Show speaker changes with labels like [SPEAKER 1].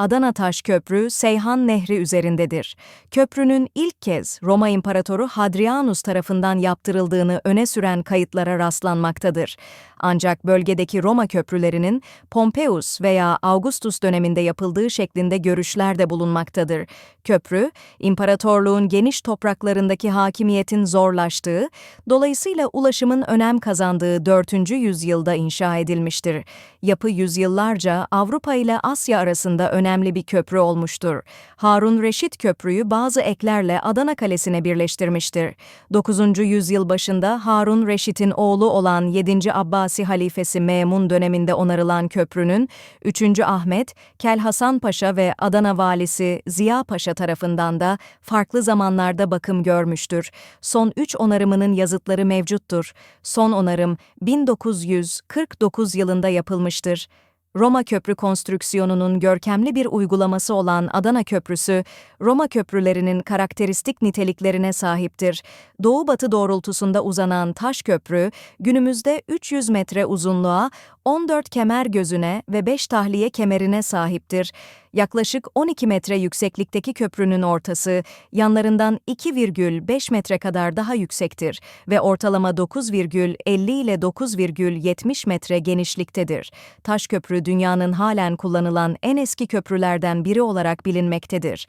[SPEAKER 1] Adana Taş Köprü, Seyhan Nehri üzerindedir. Köprünün ilk kez Roma İmparatoru Hadrianus tarafından yaptırıldığını öne süren kayıtlara rastlanmaktadır. Ancak bölgedeki Roma köprülerinin Pompeius veya Augustus döneminde yapıldığı şeklinde görüşler de bulunmaktadır. Köprü, imparatorluğun geniş topraklarındaki hakimiyetin zorlaştığı, dolayısıyla ulaşımın önem kazandığı 4. yüzyılda inşa edilmiştir. Yapı yüzyıllarca Avrupa ile Asya arasında önemli bir köprü olmuştur. Harun Reşit Köprüyü bazı eklerle Adana Kalesi'ne birleştirmiştir. 9. yüzyıl başında Harun Reşit'in oğlu olan 7. Abbasi halifesi Memun döneminde onarılan köprünün 3. Ahmet, Kel Hasan Paşa ve Adana valisi Ziya Paşa tarafından da farklı zamanlarda bakım görmüştür. Son 3 onarımının yazıtları mevcuttur. Son onarım 1949 yılında yapılmıştır. Roma Köprü konstrüksiyonunun görkemli bir uygulaması olan Adana Köprüsü, Roma köprülerinin karakteristik niteliklerine sahiptir. Doğu-batı doğrultusunda uzanan taş köprü, günümüzde 300 metre uzunluğa, 14 kemer gözüne ve 5 tahliye kemerine sahiptir. Yaklaşık 12 metre yükseklikteki köprünün ortası, yanlarından 2,5 metre kadar daha yüksektir ve ortalama 9,50 ile 9,70 metre genişliktedir. Taş köprü dünyanın halen kullanılan en eski köprülerden biri olarak bilinmektedir.